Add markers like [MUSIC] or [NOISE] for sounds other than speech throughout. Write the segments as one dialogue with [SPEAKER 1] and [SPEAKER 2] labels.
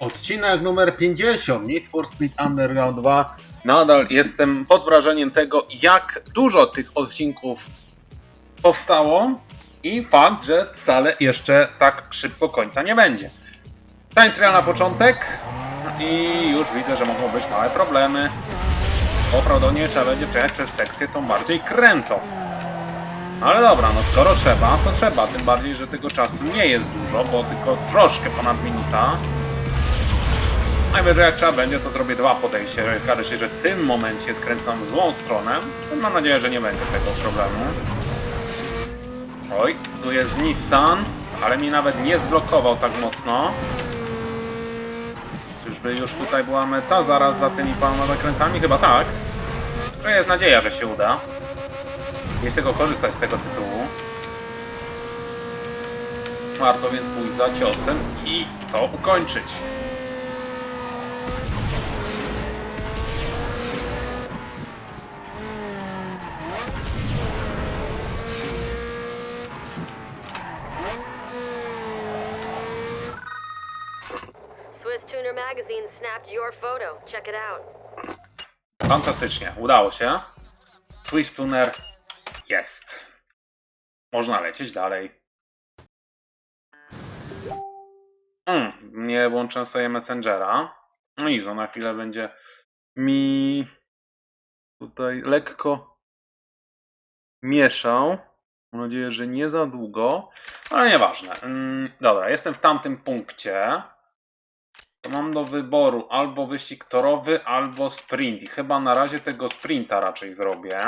[SPEAKER 1] Odcinek numer 50 Need for Speed Underground 2. Nadal jestem pod wrażeniem tego, jak dużo tych odcinków powstało i fakt, że wcale jeszcze tak szybko końca nie będzie. Time trial na początek i już widzę, że mogą być małe problemy. Bo prawdopodobnie trzeba będzie przejechać przez sekcję tą bardziej krętą. Ale dobra, no skoro trzeba, to trzeba. Tym bardziej, że tego czasu nie jest dużo, bo tylko troszkę ponad minuta. Najwyżej jak trzeba będzie, to zrobię dwa podejścia. Jeżeli okaże się, że w tym momencie skręcam w złą stronę, to mam nadzieję, że nie będzie tego problemu. Oj, tu jest Nissan, ale mi nawet nie zblokował tak mocno. Czyżby już tutaj była meta zaraz za tymi paroma zakrętami? Chyba tak. To jest nadzieja, że się uda. Jest tego korzystać z tego tytułu. Warto więc pójść za ciosem i to ukończyć.
[SPEAKER 2] Magazine snapped your photo. Check it out.
[SPEAKER 1] Fantastycznie, udało się. Twist tuner jest. Można lecieć dalej. Mm, nie włączę sobie Messengera. No i za chwilę będzie mi tutaj lekko mieszał. Mam nadzieję, że nie za długo, ale nieważne. Mm, dobra, jestem w tamtym punkcie. Mam do wyboru albo wyścig torowy, albo sprint. I chyba na razie tego sprinta raczej zrobię.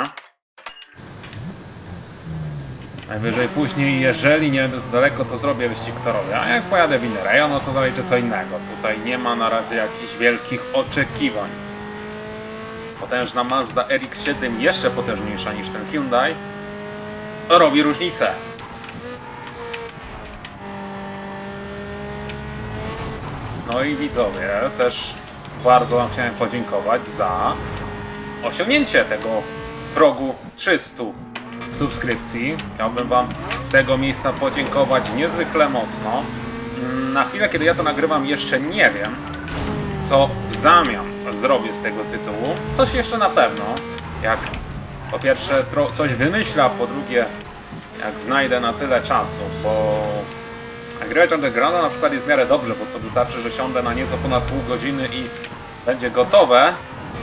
[SPEAKER 1] Najwyżej później, jeżeli nie jest daleko, to zrobię wyścig torowy. A jak pojadę w inny rejon, no to zaliczę co innego. Tutaj nie ma na razie jakichś wielkich oczekiwań. Potężna Mazda RX-7, jeszcze potężniejsza niż ten Hyundai, robi różnicę. No i widzowie, też bardzo Wam chciałem podziękować za osiągnięcie tego progu 300 subskrypcji. Chciałbym Wam z tego miejsca podziękować niezwykle mocno. Mm, Na chwilę, kiedy ja to nagrywam, jeszcze nie wiem, co w zamian zrobię z tego tytułu. Coś jeszcze na pewno, jak po pierwsze coś wymyślę, a po drugie, jak znajdę na tyle czasu, bo Nagrywać Undergrounda na przykład jest w miarę dobrze, bo to wystarczy, że siądę na nieco ponad pół godziny i będzie gotowe.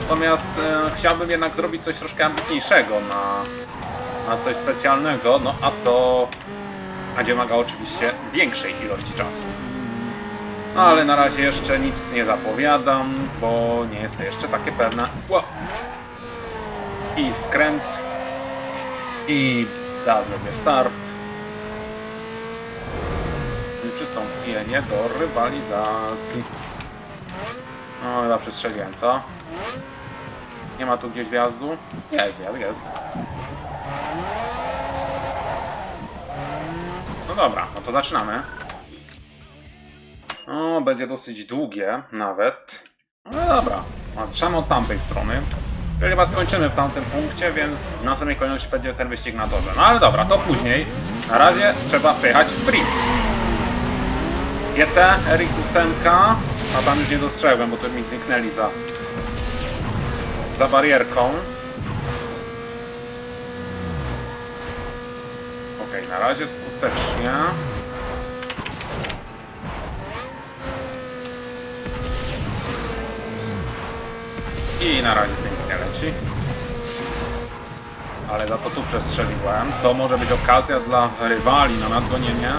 [SPEAKER 1] Natomiast e, chciałbym jednak zrobić coś troszkę ambitniejszego na, na coś specjalnego, no a to będzie wymagało oczywiście większej ilości czasu. No ale na razie jeszcze nic nie zapowiadam, bo nie jest to jeszcze takie pewne. Ło. I skręt. I da sobie start przystąpienie do rywalizacji. No, chyba przestrzeliłem, co? Nie ma tu gdzieś wjazdu? Jest, jest, jest. No dobra, no to zaczynamy. No, będzie dosyć długie nawet. No dobra, zaczynamy od tamtej strony. Chyba skończymy w tamtym punkcie, więc w następnej kolejności będzie ten wyścig na torze. No ale dobra, to później. Na razie trzeba przejechać sprint. GT, RX8, a tam już nie dostrzegłem, bo to mi zniknęli za, za barierką. Ok, na razie skutecznie. I na razie pięknie leci. Ale za to tu przestrzeliłem. To może być okazja dla rywali na nadgonienie.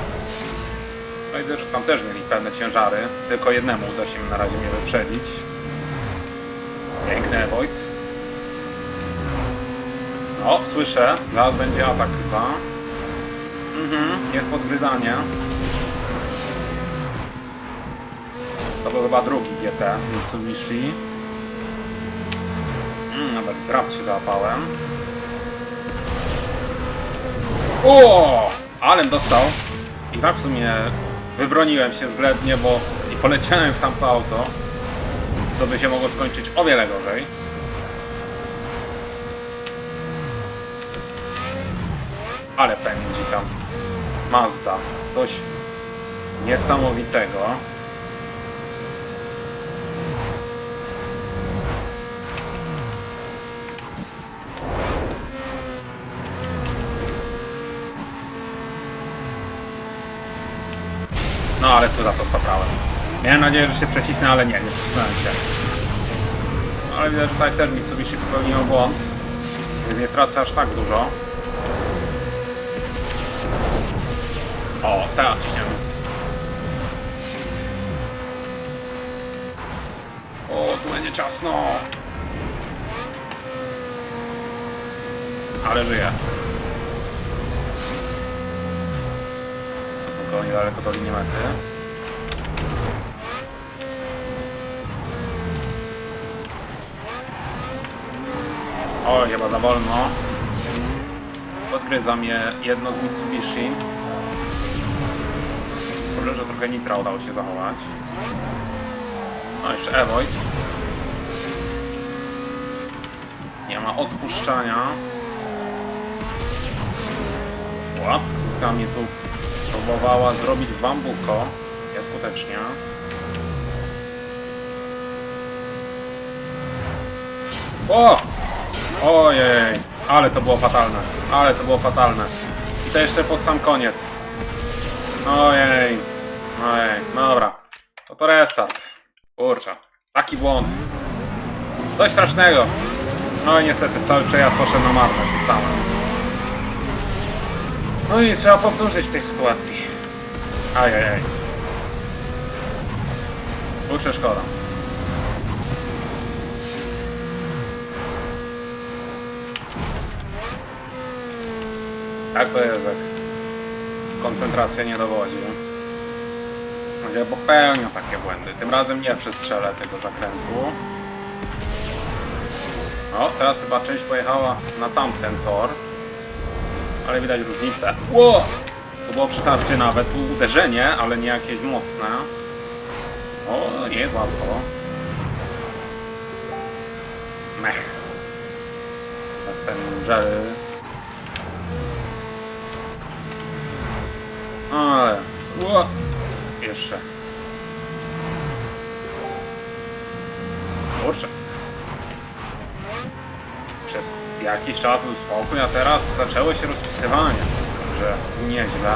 [SPEAKER 1] No tam też mieli pewne ciężary. Tylko jednemu uda się na razie mnie wyprzedzić. Piękny Void. O, słyszę. Zaraz będzie atak chyba. Mhm, jest podgryzanie. To był chyba drugi GT Mitsubishi. Mm, nawet draft się załapałem. O! Alem dostał. I tak w sumie wybroniłem się względnie, bo i poleciałem w tamto auto. To by się mogło skończyć o wiele gorzej. Ale pędzi tam Mazda. Coś niesamowitego. No ale tu za to spaprałem. Miałem nadzieję, że się przecisnę, ale nie, nie przecisnąłem się. Ale widać, że tak też Mitsubishi popełniło błąd. Więc nie stracę aż tak dużo. O, teraz ciśniemy. O, tu będzie ciasno. Ale żyje. Stosunkowo niedaleko do linii mety. O, chyba za wolno. Podgryza jedno z Mitsubishi. Dobrze, że trochę nitra udało się zachować. No, jeszcze Evoid. Nie ma odpuszczania. Łap, krótka mnie tu próbowała zrobić bambuko. Nieskutecznie. O! Ojej, ale to było fatalne. Ale to było fatalne. I to jeszcze pod sam koniec. Ojej. Ojej, no dobra. To to restart. Kurczę. Taki błąd. Coś strasznego. No i niestety cały przejazd poszedł na marne tym samym. No i trzeba powtórzyć tej sytuacji. Ajajaj. Kurczę, szkoda. Tak to jest, jak koncentracja nie dowodzi. Ja popełniam takie błędy. Tym razem nie przestrzelę tego zakrętu. O, teraz chyba część pojechała na tamten tor. Ale widać różnicę. Ło! To było przetarcie nawet, tu uderzenie, ale nie jakieś mocne. O, nie jest łatwo. Mech. Następny Ale... Ło! Jeszcze. Kurczę. Przez jakiś czas był spokój, a teraz zaczęły się rozpisywania. Także nieźle.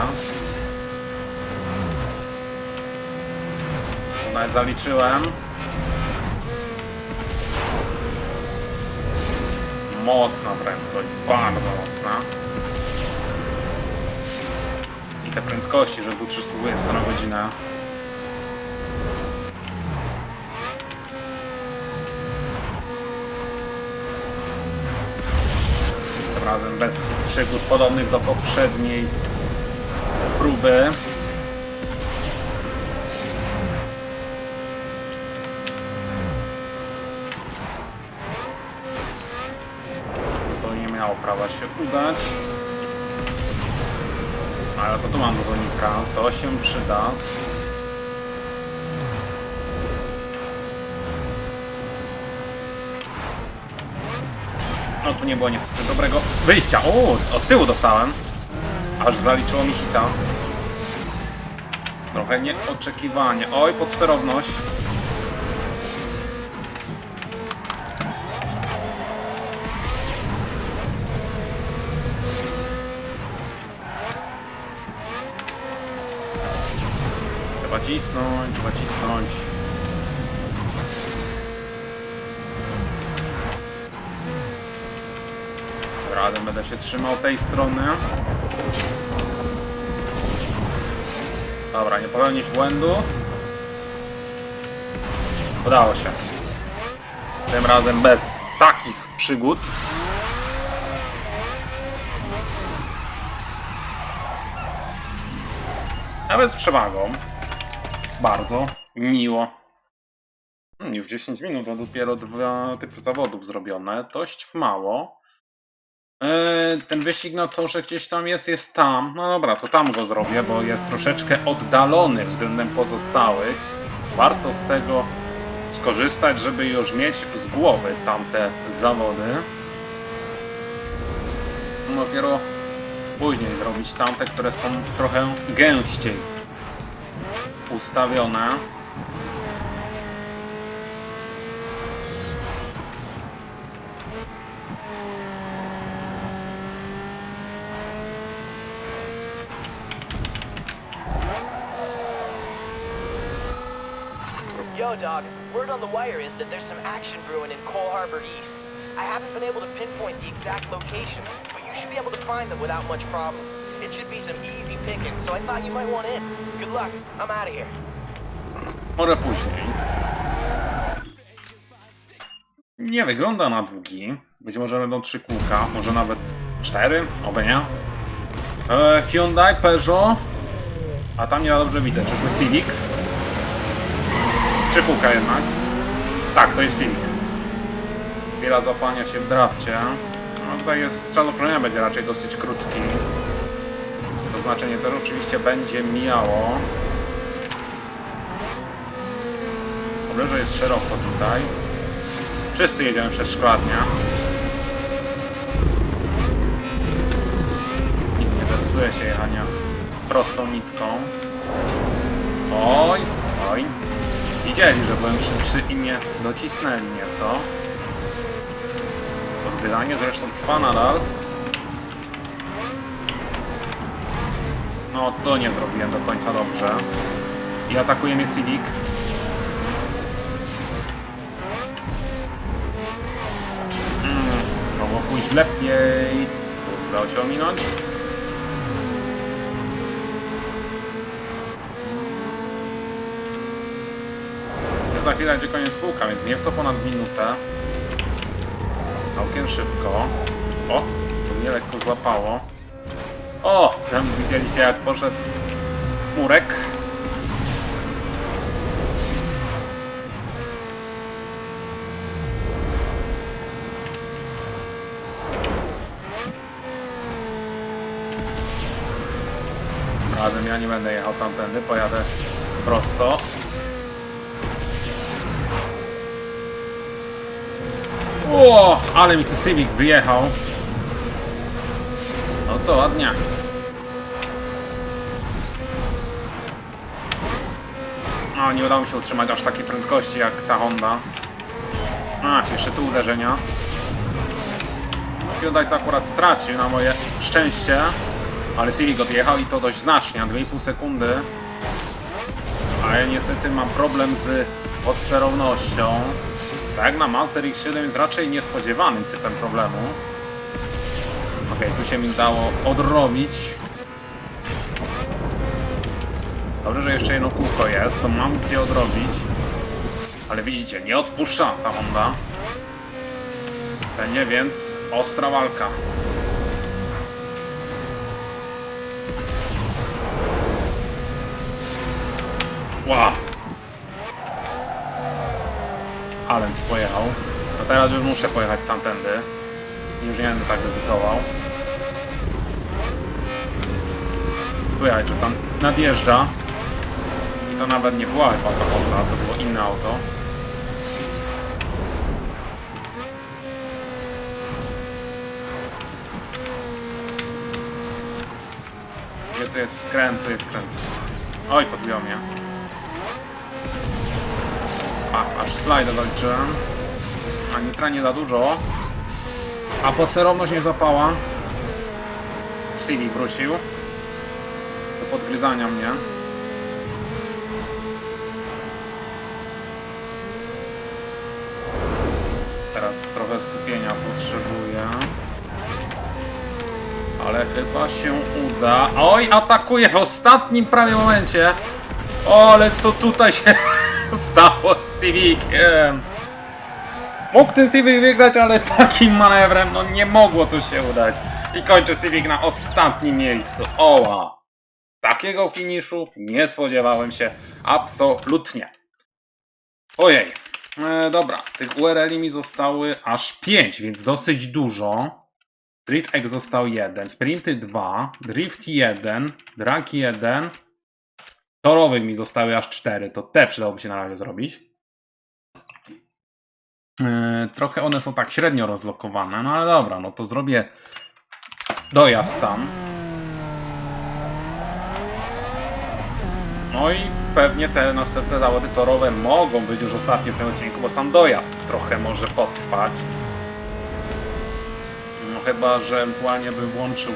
[SPEAKER 1] Nawet zaliczyłem. Mocna prędkość, bardzo mocna. Te prędkości, że tu 320 na godzinę. Tym razem bez przygód podobnych do poprzedniej próby. To nie miało prawa się udać. Ale to tu mam nitra, to się przyda. No tu nie było niestety dobrego wyjścia. O, od tyłu dostałem. Aż zaliczyło mi hita. Trochę nieoczekiwanie. Oj, podsterowność. Trzeba cisnąć, trzeba cisnąć. Radę będę się trzymał tej strony. Dobra, nie popełnić błędu. Udało się. Tym razem bez takich przygód. Nawet z przewagą. Bardzo miło. Hmm, Już 10 minut, a dopiero dwa typy zawodów zrobione. Dość mało. Eee, ten wyścig na torze gdzieś tam jest, jest tam. No dobra, to tam go zrobię, bo jest troszeczkę oddalony względem pozostałych. Warto z tego skorzystać, żeby już mieć z głowy tamte zawody. No, Dopiero później zrobić tamte, które są trochę gęściej ustawione.
[SPEAKER 3] Yo, dog, word on the wire is that there's some action brewing in Cole Harbor East. I haven't been able to pinpoint the exact location, be able to find them without much problem. It should be some easy so I thought you might want in. Good luck. I'm out of here.
[SPEAKER 1] Może później. Nie wygląda na długi. Być może będą trzy kółka, może nawet cztery, oby nie. E, Hyundai, Peugeot. A tam nie dobrze widać. Czyżby Civic? Trzy kółka jednak. Tak, to jest Civic. Chwila złapania się w drafcie. No tutaj jest ochronienia będzie raczej dosyć krótki. To znaczenie też oczywiście będzie mijało. Dobrze, że jest szeroko tutaj. Wszyscy jedziemy przez szklarnię. Nikt nie decyduje się jechania prostą nitką. Oj, oj. Widzieli, że byłem szybszy i mnie docisnęli nieco. Zresztą trwa nadal. No to nie zrobiłem do końca dobrze. I atakuje mnie Civic. Mogło pójść lepiej. Udało się ominąć. Za chwilę będzie koniec kółka, więc nie w ponad minutę. Całkiem szybko. O, tu mnie lekko złapało. O, tam widzieliście jak poszedł murek. Razem ja nie będę jechał tamtędy, pojadę prosto. O, ale mi tu Civic wyjechał. No to ładnie. No, nie udało mi się utrzymać aż takiej prędkości jak ta Honda. A, jeszcze tu uderzenia. Hyundai to akurat stracił na moje szczęście. Ale Civic odjechał i to dość znacznie, na 2,5 sekundy. A ja niestety mam problem z podsterownością. Tak na Master X7 jest raczej niespodziewanym typem problemu. Okej, tu się mi dało odrobić. Dobrze, że jeszcze jedno kółko jest, to mam gdzie odrobić. Ale widzicie, nie odpuszcza ta Honda. Będzie więc ostra walka. Ła! Ale tu pojechał. No teraz już muszę pojechać tamtędy. Już nie będę tak ryzykował. Słychać, że tam nadjeżdża. I to nawet nie była chyba ta Honda, to było inne auto. Gdzie tu jest skręt, tu jest skręt. Oj, podbiło mnie. Aż slajdę zaliczyłem. A nitra nie za dużo. A posterowność nie zapała. Civic wrócił. Do podgryzania mnie. Teraz trochę skupienia potrzebuję. Ale chyba się uda. Oj, atakuje w ostatnim prawie momencie. O, ale co tutaj się [LAUGHS] stało z Civiciem? Mógł ten Civic wygrać, ale takim manewrem no nie mogło to się udać. I kończy Civic na ostatnim miejscu. Oła! Takiego finiszu nie spodziewałem się absolutnie. Ojej. E, dobra, tych URL-i mi zostały aż 5, więc dosyć dużo. Street X został 1, Sprinty 2, Drift 1, Drag 1. Torowych mi zostały aż 4, to te przydałoby się na razie zrobić. Yy, trochę one są tak średnio rozlokowane, no ale dobra, no to zrobię dojazd tam. No i pewnie te następne zawody torowe mogą być już ostatnie w tym odcinku, bo sam dojazd trochę może potrwać. No chyba, że ewentualnie bym włączył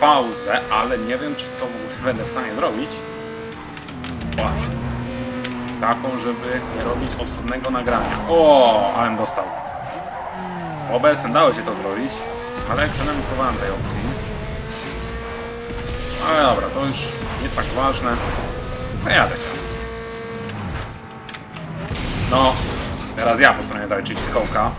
[SPEAKER 1] pauzę, ale nie wiem, czy to będę w stanie zrobić. Taką, żeby nie robić osobnego nagrania. O, ale dostał. OBS-em dało się to zrobić, ale przynajmniej próbowałem tej opcji. Ale dobra, to już nie tak ważne. No jadę się. No, teraz ja postanowię zaliczyć kołka.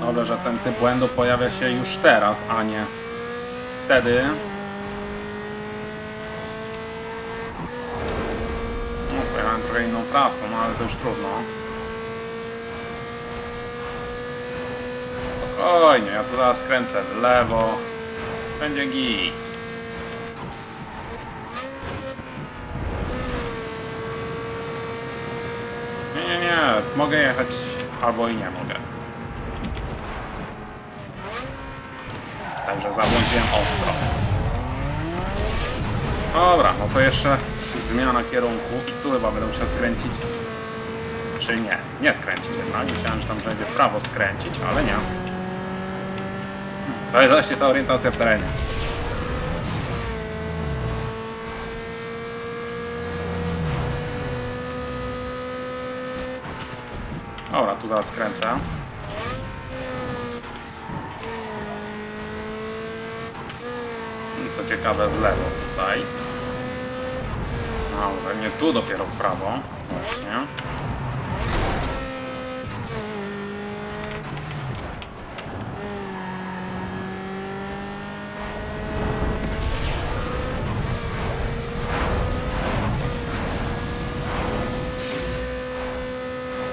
[SPEAKER 1] Dobrze, że ten typ błędu pojawia się już teraz, a nie wtedy. No, pojechałem trochę inną trasą, no ale to już trudno. Spokojnie, ja tu zaraz skręcę w lewo. Będzie git. Nie, nie, nie. Mogę jechać albo i nie mogę. Także zabłądziłem ostro. Dobra, no to jeszcze zmiana kierunku i tu chyba będę musiał skręcić. Czy nie? Nie skręcić jednak. Myślałem, że tam będzie prawo skręcić, ale nie. To jest właśnie ta orientacja w terenie. Dobra, tu zaraz skręcę. Co ciekawe, w lewo tutaj. No, pewnie tu dopiero w prawo. Właśnie.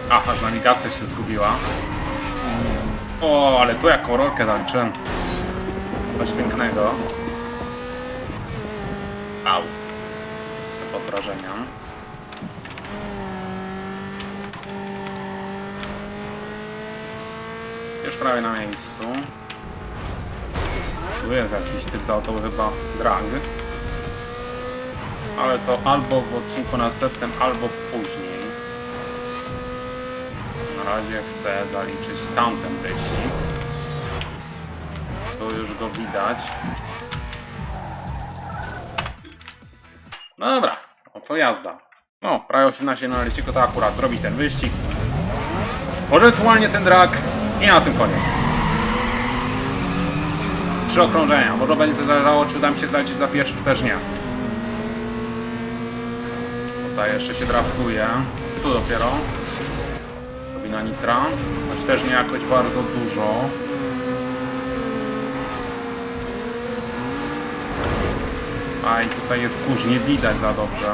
[SPEAKER 1] Aha, że nawigacja się zgubiła. O, ale tu jaką rolkę tańczyłem. Coś pięknego. Au. Pod wrażeniem. Już prawie na miejscu. Tu jest jakiś typ z auto chyba drag. Ale to albo w odcinku następnym, albo później. Na razie chcę zaliczyć tamten wyścig. Tu już go widać. No dobra, oto jazda. No, prawie 18 na leciku to akurat zrobić ten wyścig. Może ewentualnie ten drag i na tym koniec. Trzy okrążenia. Może będzie to zależało, czy uda mi się zaliczyć za pierwszy, czy też nie. Tutaj jeszcze się draftuje. Tu dopiero. Robina nitra. Choć też nie jakoś bardzo dużo. A i tutaj jest kurz, nie widać za dobrze.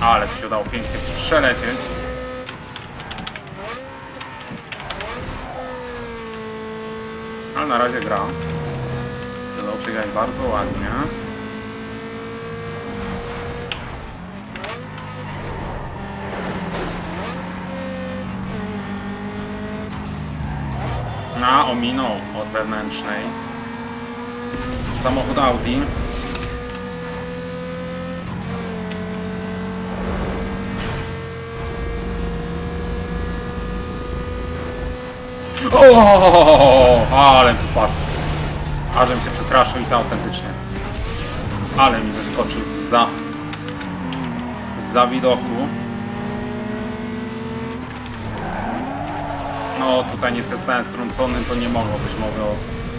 [SPEAKER 1] Ale to się udało pięknie przelecieć. Ale na razie gra. Się udało przegrać bardzo ładnie. A, ominął od wewnętrznej. Samochód Audi. O, ale tu padł. Ażem się przestraszył i to autentycznie. Ale mi wyskoczył za za widoku. No tutaj niestety zostałem strącony, to nie mogło być mowy o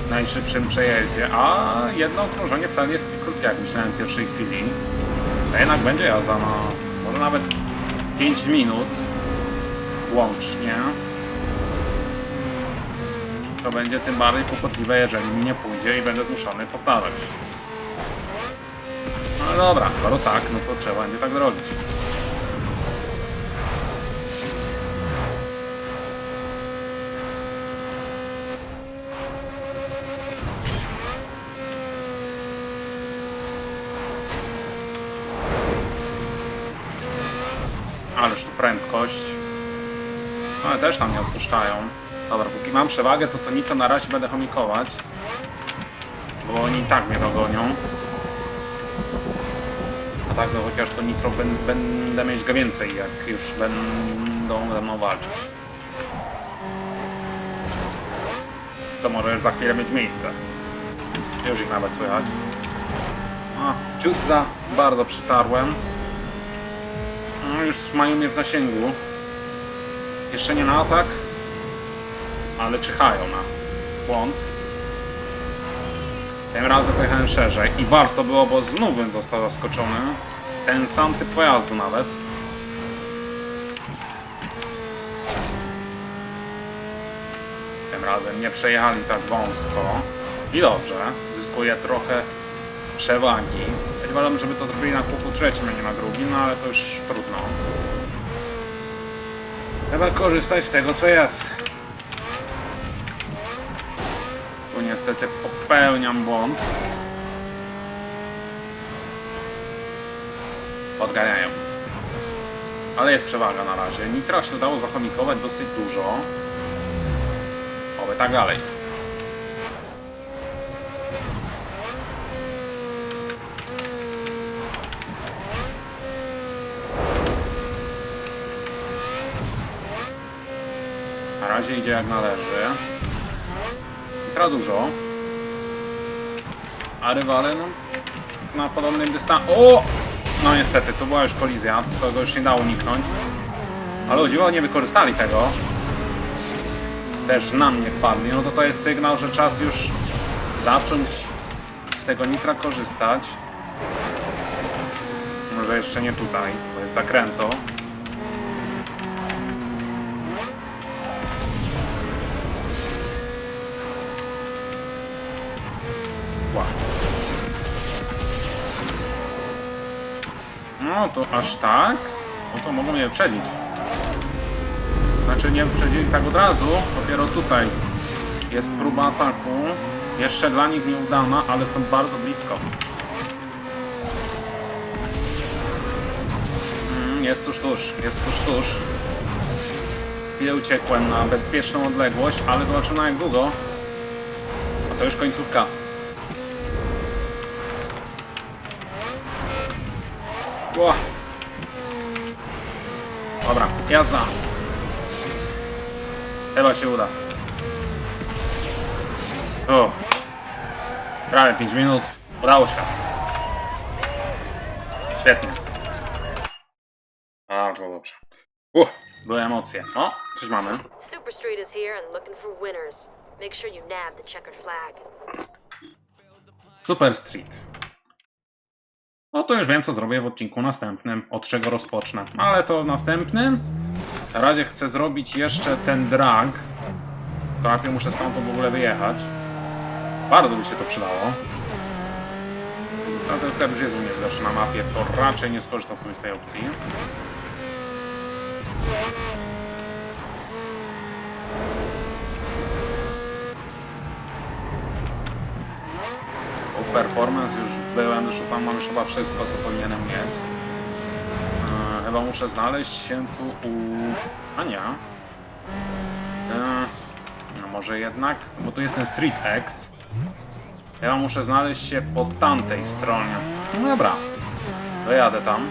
[SPEAKER 1] najszybszym przejeździe, a jedno okrążenie wcale nie jest takie krótkie, jak myślałem w pierwszej chwili. To jednak będzie jazda na może nawet 5 minut łącznie. To będzie tym bardziej kłopotliwe, jeżeli mi nie pójdzie i będę zmuszony powtarzać. No dobra, skoro tak, no to trzeba będzie tak zrobić. Prędkość. No, Ale też tam nie odpuszczają. Dobra, póki mam przewagę, to to na razie będę chomikować. Bo oni i tak mnie dogonią. A tak, no chociaż to nitro będę mieć go więcej, jak już będą ze mną walczyć. To może już za chwilę mieć miejsce. Już ich nawet słychać. A, ciut za bardzo przytarłem. No, już mają mnie w zasięgu. Jeszcze nie na atak, ale czyhają na błąd. Tym razem pojechałem szerzej i warto było, bo znów bym został zaskoczony. Ten sam typ pojazdu nawet. Tym razem nie przejechali tak wąsko. I dobrze, zyskuję trochę przewagi. Wolałbym, żeby to zrobili na kółku trzecim, a nie na drugim, no ale to już trudno. Trzeba korzystać z tego, co jest. Tu niestety popełniam błąd. Podganiają. Ale jest przewaga na razie. Nitra się udało zachomikować dosyć dużo. Oby tak dalej. Razie idzie jak należy. Nitra dużo. A rywale, no, na podobnym dystansie. O! No niestety, to była już kolizja, tego już nie dało uniknąć. Ale o dziwo nie wykorzystali tego. Też na mnie wpadli, no to to jest sygnał, że czas już zacząć z tego nitra korzystać. Może jeszcze nie tutaj, bo jest zakręto. No to aż tak? No to mogą mnie wyprzedzić. Znaczy nie wyprzedzili tak od razu, dopiero tutaj jest próba ataku. Jeszcze dla nich nieudana, ale są bardzo blisko. Mm, Jest tuż, tuż, jest tuż, tuż. Chwilę uciekłem na bezpieczną odległość, ale zobaczymy na jak długo. A to już końcówka. Ło. Dobra, jazda. Chyba się uda. O. Prawie 5 minut. Udało się. Świetnie. Bardzo dobrze. Uff, były emocje. O, coś mamy.
[SPEAKER 2] Super Street is here and looking for winners. Make sure you nab the checkered flag.
[SPEAKER 1] Super Street. No to już wiem, co zrobię w odcinku następnym, od czego rozpocznę. Ale to w następnym. Na razie chcę zrobić jeszcze ten drag. To najpierw muszę stamtąd w ogóle wyjechać. Bardzo by się to przydało. No ten sklep już jest u mnie widoczny na mapie, to raczej nie skorzystam sobie z tej opcji. U performance już byłem, że tam mam już chyba wszystko, co powinienem mieć. E, chyba muszę znaleźć się tu u... A nie. E, no może jednak, bo tu jest ten Street X. Ja muszę znaleźć się po tamtej stronie. No dobra, dojadę tam.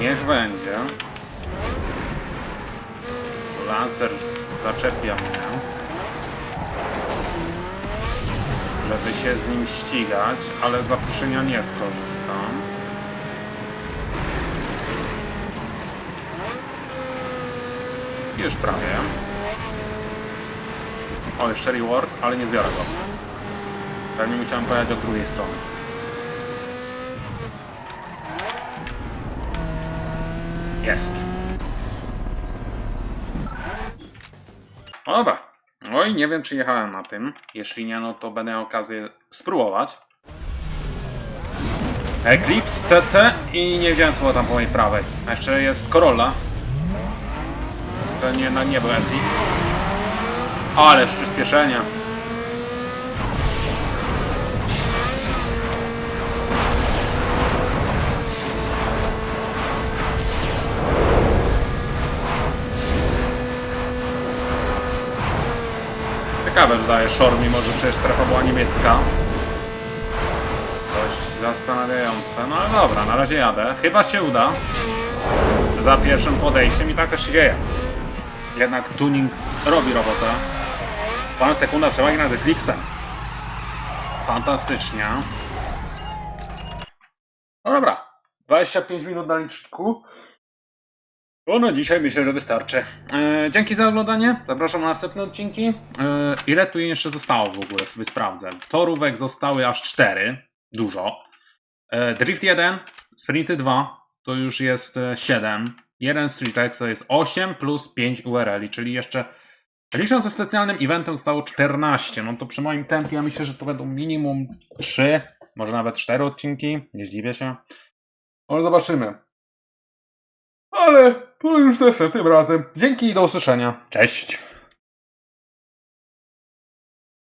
[SPEAKER 1] Niech będzie. Lancer zaczepia mnie. Żeby się z nim ścigać, ale z zaproszenia nie skorzystam. Już prawie. O, jeszcze reward, ale nie zbiorę go. Pewnie musiałem pojechać od drugiej strony. Jest. Dobra. Oj, nie wiem czy jechałem na tym. Jeśli nie, no to będę okazję spróbować. Eclipse TT i nie wiedziałem co było tam po mojej prawej. A jeszcze jest Corolla. To nie, no, nie SX. Ależ przyspieszenie. Ciekawe, że daje short, mimo że przecież strefa była niemiecka. Dość zastanawiające. No ale dobra, na razie jadę. Chyba się uda. Za pierwszym podejściem i tak też się dzieje. Jednak tuning robi robotę. Pan sekunda przewagi nad Eclipsem. Fantastycznie. No dobra. 25 minut na liczniku. Bo na dzisiaj myślę, że wystarczy. E, dzięki za oglądanie. Zapraszam na następne odcinki. E, ile tu jeszcze zostało w ogóle? Sobie sprawdzę. Torówek zostały aż 4. Dużo. E, Drift 1, Sprinty 2 to już jest e, 7. Jeden Street X to jest 8 plus 5 URL, czyli jeszcze licząc ze specjalnym eventem zostało 14. No to przy moim tempie ja myślę, że to będą minimum 3, może nawet 4 odcinki. Nie zdziwię się. Ale zobaczymy. Ale to już następnym razem. Dzięki i do usłyszenia. Cześć.